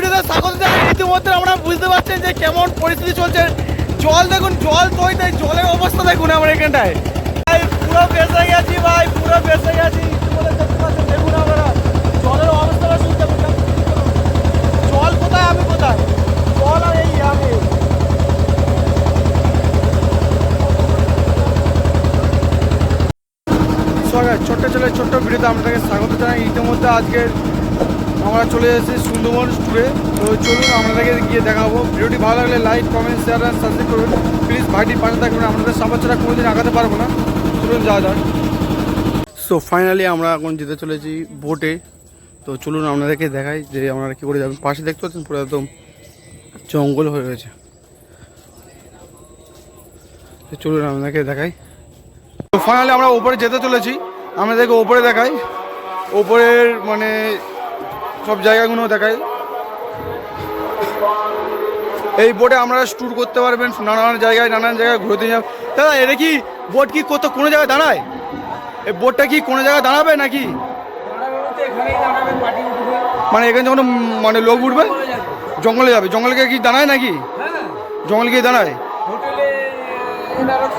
ভিডিওতে স্বাগত জানাই। ইতিমধ্যে আমরা বুঝতে পারছেন যে কেমন পরিস্থিতি চলছে। জল দেখুন, জল তৈ তাই জলের অবস্থা দেখুন আমার এখানটায়। ভাই, পুরো বেসে গেছি, ভাই, পুরো বেসে গেছি। দেখুন জলের অবস্থাটা জল কোথায়, আমি কোথায়? জল এই আমি ছোট্ট ছেলে, ছোট্ট ভিডিওতে আপনাকে স্বাগত জানাই। ইতিমধ্যে আজকে আমরা চলে এসেছি সুন্দরবন ট্যুরে তো চলুন, আপনাদেরকে গিয়ে দেখাবো। ভিডিওটি ভালো লাগলে লাইক কমেন্ট শেয়ার আর সাবস্ক্রাইব করুন প্লিজ ভাইটির পাশে থাকবেন। আপনাদের সাপোর্ট ছাড়া কোনোদিন আগাতে পারব না। চলুন, যাওয়া যাক। সো ফাইনালি আমরা এখন যেতে চলেছি বোটে তো চলুন, আপনাদেরকে দেখাই যে আপনারা কী করে যাবেন। পাশে দেখতে পাচ্ছেন পুরো একদম জঙ্গল হয়ে রয়েছে। তো চলুন, আপনাদেরকে দেখাই। তো ফাইনালি আমরা উপরে যেতে চলেছি। আমাদেরকে ওপরে দেখাই। ওপরের মানে সব জায়গাগুলো দেখাই। এই বোটে আমরা ট্যুর করতে পারবেন নানান জায়গায় নানান জায়গায় ঘুরতে যাব দাদা এটা কি বোট কি কত কোনো জায়গায় দাঁড়ায়? এই বোটটা কি কোনো জায়গায় দাঁড়াবে নাকি? মানে এখানে যখন মানে লোক উঠবে জঙ্গলে যাবে। জঙ্গলে গিয়ে কি দাঁড়ায় নাকি? জঙ্গলে গিয়ে দাঁড়ায়? হোটেলে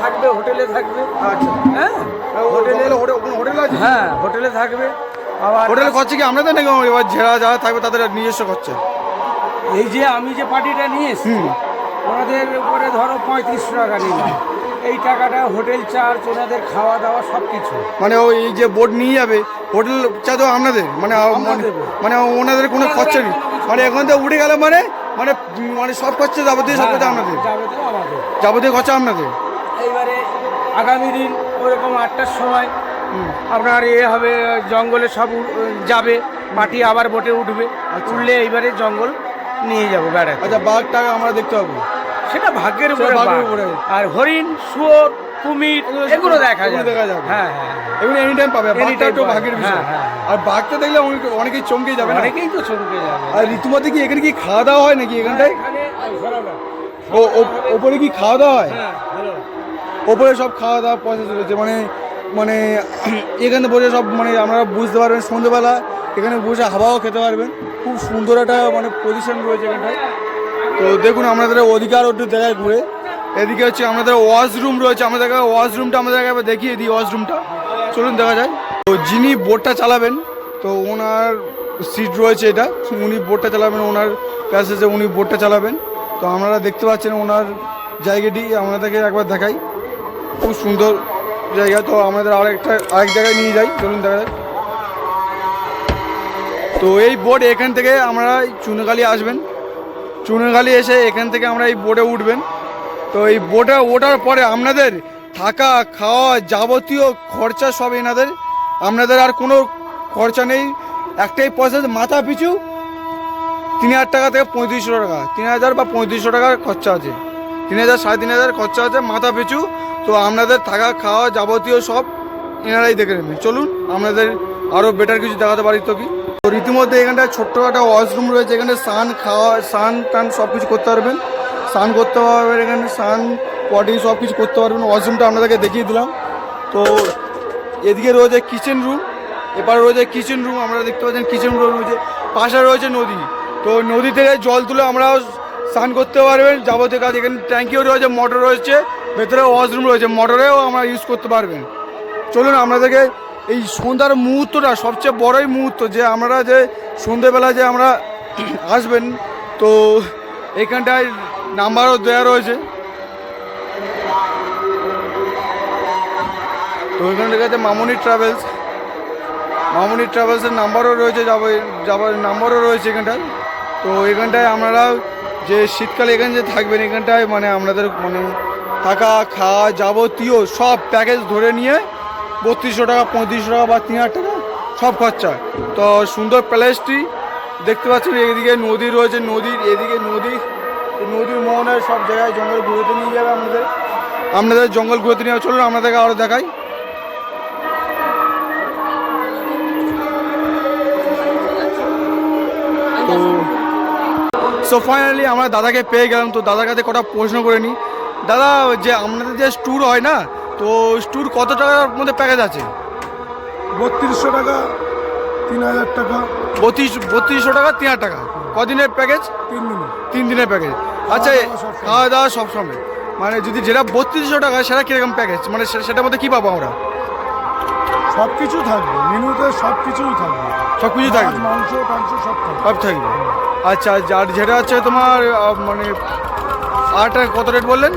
থাকবে হোটেলে থাকবে। আচ্ছা। হ্যাঁ? হোটেলে হোটেল আছে? হ্যাঁ হোটেলে থাকবে। আবার হোটেলে খরচা কি আপনাদের নাকি এবার যারা যারা থাকবে তাদের নিজস্ব খরচা? এই যে আমি যে পার্টিটা নিয়ে এসেছি। ওনাদের উপরে ধরো পঁয়ত্রিশশো টাকা নিলাম। এই টাকাটা হোটেল চার্জ ওনাদের খাওয়া দাওয়া সব কিছু মানে ওই যে বোর্ড নিয়ে যাবে হোটেল চা তো আপনাদের মানে মানে-। মানে ওনাদের কোনো খরচা নেই। মানে এখান থেকে উঠে গেলে মানে মানে মানে সব খরচা যাবতীয় সব খরচা আপনাদের যাবতীয় খরচা আপনাদের এইবারে আগামী দিন ওরকম আটটার সময় আপনার এ হবে জঙ্গলে সব যাবে মাটি আবার বোটে উঠবে। উঠলে এইবারে জঙ্গল নিয়ে যাব বেড়াতে। আচ্ছা বাঘটা আমরা দেখতে পাবো। সেটা ভাগ্যের উপরে। আর হরিণ শুয়োর কুমির এগুলো দেখা যাবে। দেখা যাবে। হ্যাঁ হ্যাঁ এগুলো এনি টাইম পাবে বাঘটা একটু। ভাগের বিষয়। হ্যাঁ, হ্যাঁ। আর বাঘটা দেখলে অনেকে- অনেকেই চমকে যাবে অনেকেই তো চমকে যাবে। আর রীতিমধ্যে কি এখানে কি খাওয়া দাওয়া হয় নাকি এখানটায়। ও ওপরে কি খাওয়া দাওয়া হয়? হ্যাঁ, ওপরে সব খাওয়া দাওয়া পয়সা চলেছে। মানে মানে এখানে বসে সব মানে আপনারা বুঝতে পারবেন সন্ধ্যেবেলা এখানে বসে হাওয়াও খেতে পারবেন। খুব সুন্দর একটা মানে পজিশন রয়েছে এখানটায়। তো দেখুন, আমাদের অধিকার একটু জায়গায় ঘুরে। এদিকে হচ্ছে আমাদের ওয়াশরুম রয়েছে, আমাদের ওয়াশরুমটা আমাদের একবার দেখিয়ে দিই ওয়াশরুমটা চলুন, দেখা যায় তো যিনি বোটটা চালাবেন, তো ওনার সিট রয়েছে এটা। উনি বোটটা চালাবেন, ওনার প্যাসেজে উনি বোটটা চালাবেন। তো আপনারা দেখতে পাচ্ছেন ওনার জায়গাটি আমাদেরকে একবার দেখাই। খুব সুন্দর জায়গা, তো আমাদের আরেকটা আরেক জায়গায় নিয়ে যাই, চলুন দেখা যাক। তো এই বোট এখান থেকে আমরা চুনখালি আসবেন। চুনখালি এসে এখান থেকে আমরা এই বোটে উঠবেন। তো এই বোটে ওঠার পরে আপনাদের থাকা, খাওয়া যাবতীয় খরচা সব এনাদের। আপনাদের আর কোনো খরচা নেই। একটাই পয়সা মাথা পিছু তিন হাজার টাকা থেকে পঁয়ত্রিশশো টাকা। তিন হাজার বা পঁয়ত্রিশশো টাকার খরচা আছে। তিন হাজার, সাড়ে তিন হাজার খরচা আছে, মাথা পিছু তো আপনাদের থাকা খাওয়া যাবতীয় সব এনারাই দেখে নেবেন চলুন আপনাদের আরও বেটার কিছু দেখাতে পারি তো কি? তো রীতিমধ্যে এখানটায় ছোট্ট একটা ওয়াশরুম রয়েছে, এখানে স্নান খাওয়া, স্নান টান সব কিছু করতে পারবেন। স্নান করতে পারবেন, এখানে স্নান পটি সব কিছু করতে পারবেন। ওয়াশরুমটা আপনাদেরকে দেখিয়ে দিলাম। তো এদিকে রয়েছে কিচেন রুম এবার রয়েছে কিচেন রুম আমরা দেখতে পাচ্ছেন কিচেন রুম রয়েছে, পাশে রয়েছে নদী। তো নদী থেকে জল তুলে আমরা স্নান করতে পারবেন। যাবতীয় কাজ এখানে ট্যাঙ্কিও রয়েছে মোটর রয়েছে ভেতরে ওয়াশরুম রয়েছে মোটরেও আমরা ইউজ করতে পারবেন চলুন, আপনাদেরকে এই সন্ধ্যার মুহূর্তটা, সবচেয়ে বড়ই মুহূর্ত, যে আমরা যে সন্ধেবেলা যে আমরা আসবেন, তো এখানটায় নাম্বারও দেওয়া রয়েছে। তো এখানে লেখা আছে মামনি ট্রাভেলস মামনি ট্রাভেলসের নাম্বারও রয়েছে, যাবে যাবার নাম্বারও রয়েছে এখানটায়। তো এখানটায় আপনারা যে শীতকালে এখানে যে থাকবেন, এখানটায় মানে আপনাদের মানে থাকা, খাওয়া যাবতীয় সব প্যাকেজ ধরে নিয়ে বত্রিশশো টাকা, পঁয়ত্রিশশো টাকা বা তিন হাজার টাকা সব খরচা। তো সুন্দর প্যালেসটি দেখতে পাচ্ছেন, এদিকে নদী রয়েছে, নদীর, এদিকে নদী, নদীর মোহনায় সব জায়গায় জঙ্গল ঘুরতে নিয়ে যাবে আমাদের। আপনাদের জঙ্গল ঘুরতে নিয়ে। চলুন আপনাদেরকে আরও দেখাই। তো সো ফাইনালি আমরা দাদাকে পেয়ে গেলাম, তো দাদার কাছে কটা প্রশ্ন করে নিই। দাদা যে আপনাদের যে ট্যুর হয় না তো ট্যুর কত টাকার মধ্যে প্যাকেজ আছে? বত্রিশশো টাকা তিন হাজার টাকা। বত্রিশ বত্রিশশো টাকা তিন হাজার টাকা। কদিনের প্যাকেজ তিন দিনে তিন দিনের প্যাকেজ আচ্ছা খাওয়া দাওয়া সব সময় মানে যদি যেটা বত্রিশশো টাকা সেটা কীরকম প্যাকেজ মানে সেটার মধ্যে কী পাবো আমরা? সব কিছু থাকবে। মেনুতে সব কিছুই থাকবে। সব কিছু থাকবে? মাংস টাংস সব থাকবে। সব থাকবে। আচ্ছা আর যেটা হচ্ছে তোমার মানে আটা কত রেট বললেন?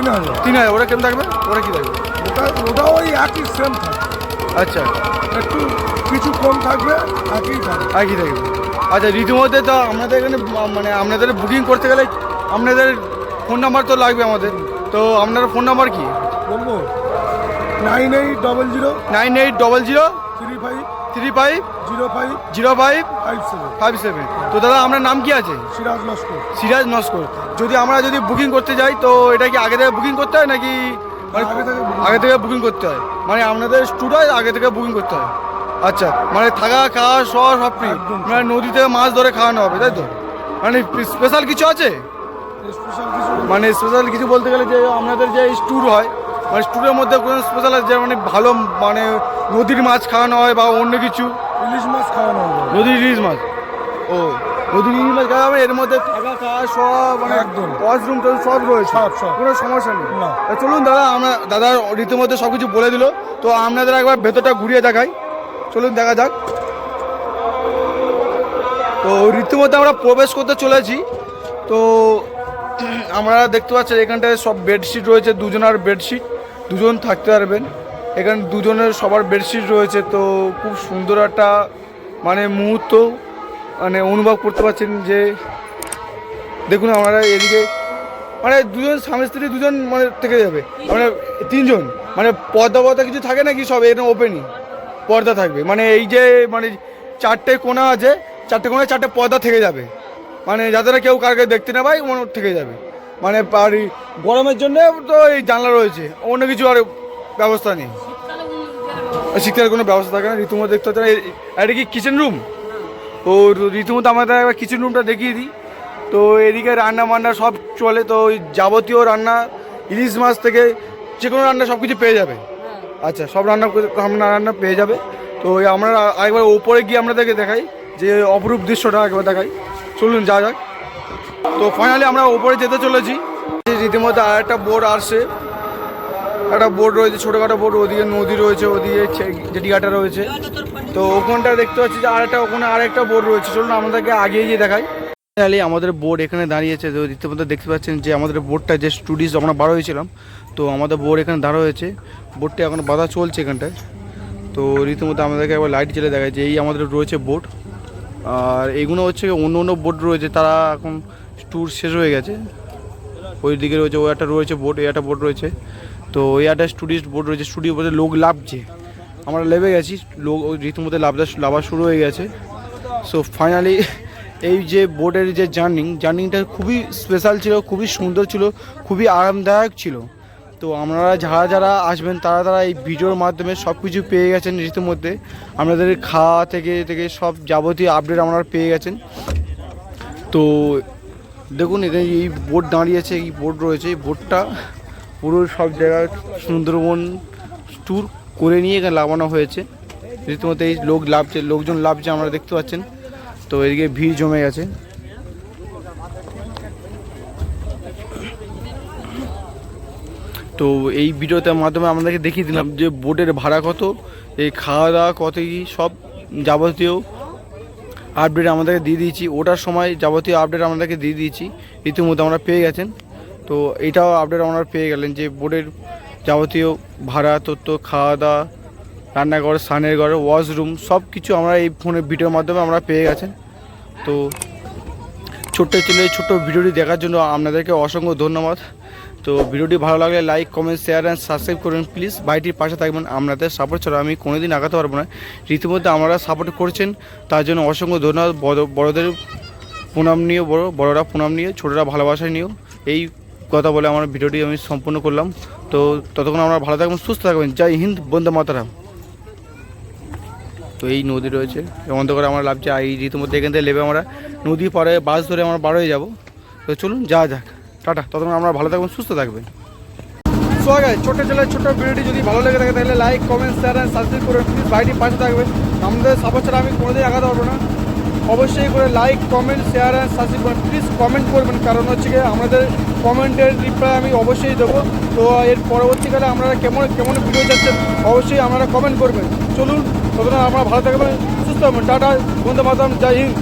তিন হাজার। তিন হাজার ওটা কেমন থাকবে? ওটা কি থাকবে? ওটা ওটা ওই একই সেম থাকবে। আচ্ছা। একটু কিছু কম থাকবে একই থাকবে। একই থাকবে। আচ্ছা রীতিমধ্যে তো আপনাদের এখানে মানে আপনাদের বুকিং করতে গেলে আপনাদের ফোন নাম্বার তো লাগবে আমাদের। তো আপনার ফোন নাম্বার কি? বলব? Nine eight double zero nine eight double zero five three five zero five zero five five seven five seven তো দাদা আপনার নাম কি আছে? সিরাজ লস্কর। সিরাজ নস্কর যদি আমরা যদি বুকিং করতে যাই তো এটা কি আগে থেকে বুকিং করতে হয় নাকি? মানে আগে থেকে বুকিং করতে হয়। মানে আপনাদের স্টুড হয় আগে থেকে বুকিং করতে হয়। আচ্ছা মানে থাকা খাওয়া সব সব ফ্রি মানে নদীতে মাছ ধরে খাওয়ানো হবে তাই তো? মানে স্পেশাল কিছু আছে? মানে স্পেশাল কিছু বলতে গেলে যে আপনাদের যে স্টুর হয় মানে স্টুরের মধ্যে কোনো স্পেশাল আছে? মানে ভালো মানে নদীর মাছ খাওয়ানো হয় বা অন্য কিছু? ইলিশ মাছ খাওয়ানো হয়। নদীর ইলিশ মাছ? ও নদীর ইলিশ মাছ খাওয়া হবে? এর মধ্যে থাকা খাওয়া সব মানে একদম। ওয়াশরুম সব রয়েছে? সব, সব। কোনো সমস্যা নেই? না। চলুন দাদা আমরা দাদা রীতিমধ্যে সব কিছু বলে দিল। তো আপনাদের একবার ভেতরটা ঘুরিয়ে দেখাই। চলুন দেখা যাক। তো রীতিমধ্যে আমরা প্রবেশ করতে চলেছি। তো আমরা দেখতে পাচ্ছি এখানটায় সব বেডশিট রয়েছে দুজনার বেডশিট দুজন থাকতে পারবেন। এখানে দুজনের সবার বেডশিট রয়েছে, তো খুব সুন্দর একটা মানে মুহূর্ত মানে অনুভব করতে পারছেন যে, দেখুন আমরা এদিকে মানে দুজন স্বামী স্ত্রী দুজন মানে থেকে যাবে। মানে তিনজন মানে পর্দা পর্দা কিছু থাকে নাকি সব? এরকম ওপেনই পর্দা থাকবে। মানে এই যে মানে চারটে কোনা আছে, চারটে কোণায় চারটে পর্দা থেকে যাবে। মানে যাদের কেউ কারকে দেখতে না পায় মনে থেকে যাবে। মানে আর গরমের জন্য তো এই জানলা রয়েছে। অন্য কিছু আর ব্যবস্থা নেই। শীতকালে কোনো ব্যবস্থা থাকে না। রীতিমতো দেখতে হচ্ছে এটা কি কিচেন রুম ও রীতিমতো আমাদের একবার কিচেন রুমটা দেখিয়ে দিই। তো এদিকে রান্না বান্না সব চলে। তো ওই যাবতীয় রান্না, ইলিশ মাছ থেকে যে কোনো রান্না সব কিছু পেয়ে যাবে। আচ্ছা সব রান্না রান্না রান্না পেয়ে যাবে। তো আমরা একবার ওপরে গিয়ে আপনাদেরকে দেখাই। যে অপরূপ দৃশ্যটা একবার দেখাই। চলুন, যা যাক। তো ফাইনালি আমরা ওপরে যেতে চলেছি। রীতিমতো আর একটা বোর্ড আসছে। একটা বোর্ড রয়েছে, ছোটোখাটো বোর্ড ওদিকে নদী রয়েছে, ওদিকে জেটিঘাটা রয়েছে। তো ওখানটা দেখতে পাচ্ছি যে আরেকটা ওখানে আরেকটা বোর্ড রয়েছে। চলুন আমাদেরকে আগিয়ে গিয়ে দেখাই। ফাইনালি আমাদের বোর্ড এখানে দাঁড়িয়েছে। তো রীতিমতো দেখতে পাচ্ছেন যে আমাদের বোর্ডটা যে স্টুডিওস আমরা বার হয়েছিলাম। তো আমাদের বোর্ড এখানে দাঁড়া হয়েছে। বোর্ডটা এখন বাধা চলছে এখানটায়। তো রীতিমতো আমাদেরকে একবার লাইট জ্বেলে দেখায় যে এই আমাদের রয়েছে বোর্ড আর এগুলো হচ্ছে অন্য অন্য বোর্ড রয়েছে। তারা এখন ট্যুর শেষ হয়ে গেছে। ওই দিকে রয়েছে, ওই একটা রয়েছে বোর্ড এই একটা বোর্ড রয়েছে। তো ওই একটা স্টুডিও বোর্ড রয়েছে স্টুডিও বোর্ডে লোক লাভছে। আমরা লেবে গেছি, লোক ওই রীতিমতো লাভটা লাভা শুরু হয়ে গেছে। সো ফাইনালি এই যে বোর্ডের যে জার্নিং জার্নিংটা খুবই স্পেশাল ছিল, খুবই সুন্দর ছিল, খুবই আরামদায়ক ছিল। তো আপনারা যারা যারা আসবেন, তারা তারা এই ভিডিওর মাধ্যমে সব কিছু পেয়ে গেছেন রীতিমধ্যে। আপনাদের খাওয়া থেকে থেকে সব যাবতীয় আপডেট আপনারা পেয়ে গেছেন। তো দেখুন, এখানে এই বোর্ড দাঁড়িয়েছে এই বোর্ড রয়েছে। এই বোর্ডটা পুরো সব জায়গায় সুন্দরবন ট্যুর করে নিয়ে এখানে লাগানো হয়েছে। রীতিমতো এই লোক লাভছে লোকজন লাভছে আমরা দেখতে পাচ্ছেন। তো এদিকে ভিড় জমে গেছে। তো এই ভিডিওটার মাধ্যমে আমাদেরকে দেখিয়ে দিলাম যে বোটের ভাড়া কত, এই খাওয়া দাওয়া কত কি সব যাবতীয় আপডেট আমাদেরকে দিয়ে দিয়েছি। ওটার সময় যাবতীয় আপডেট আমাদেরকে দিয়ে দিয়েছি। ইতিমধ্যে আমরা পেয়ে গেছেন। তো এটাও আপডেট আমরা পেয়ে গেলেন যে বোর্ডের যাবতীয় ভাড়া, তথ্য খাওয়া দাওয়া রান্নাঘর, স্নানের ঘর ওয়াশরুম সব কিছু আমরা এই ফোনের ভিডিওর মাধ্যমে আমরা পেয়ে গেছেন। তো ছোট্ট ছেলে, ছোট্ট ভিডিওটি দেখার জন্য আপনাদেরকে অসংখ্য ধন্যবাদ। তো ভিডিওটি ভালো লাগলে like comment share and subscribe করবেন প্লিজ বাড়িটির পাশে থাকবেন আপনাদের সাপোর্ট ছাড়া আমি কোনোদিন আগাতে পারব না। রীতিমধ্যে আপনারা সাপোর্ট করছেন, তার জন্য অসংখ্য ধন্যবাদ। বড়, বড়দের প্রণাম নিয়েও, বড়, বড়রা প্রণাম নিয়ে, ছোটরা ভালোবাসা নিয়েও। এই কথা বলে আমার ভিডিওটি আমি সম্পূর্ণ করলাম। তো ততক্ষণ আমরা ভালো থাকবেন, সুস্থ থাকবেন। জয় হিন্দ, বন্দে মাতারাম। তো এই নদী রয়েছে অন্ধকারে আমরা লাভছে এই রীতিমধ্যে এখান থেকে লেবে আমরা নদী পাড়ে বাস ধরে আমরা বার হয়ে যাব। তো চলুন যা যাক। টাটা। ততক্ষণ আমরা ভালো থাকবেন সুস্থ থাকবেন। সো আগে ছোট ছেলে ছোট ভিডিওটি যদি ভালো লেগে থাকে, তাহলে like comment share and subscribe করুন প্লিজ বাড়িটির পাশে থাকবেন। আমাদের সাপোর্ট ছাড়া আমি কোনোদিন আগাতে পারব না। অবশ্যই করে like comment share and subscribe করবেন প্লিজ কমেন্ট করবেন, কারণ হচ্ছে গিয়ে আমাদের কমেন্টের রিপ্লাই আমি অবশ্যই দেবো। তো এর পরবর্তীকালে আপনারা কেমন কেমন ভিডিও চাচ্ছেন অবশ্যই আপনারা কমেন্ট করবেন। চলুন, ততক্ষণ আমরা ভালো থাকবেন, সুস্থ হবেন। টাটা বন্ধু মাতাম জয় হিন্দ।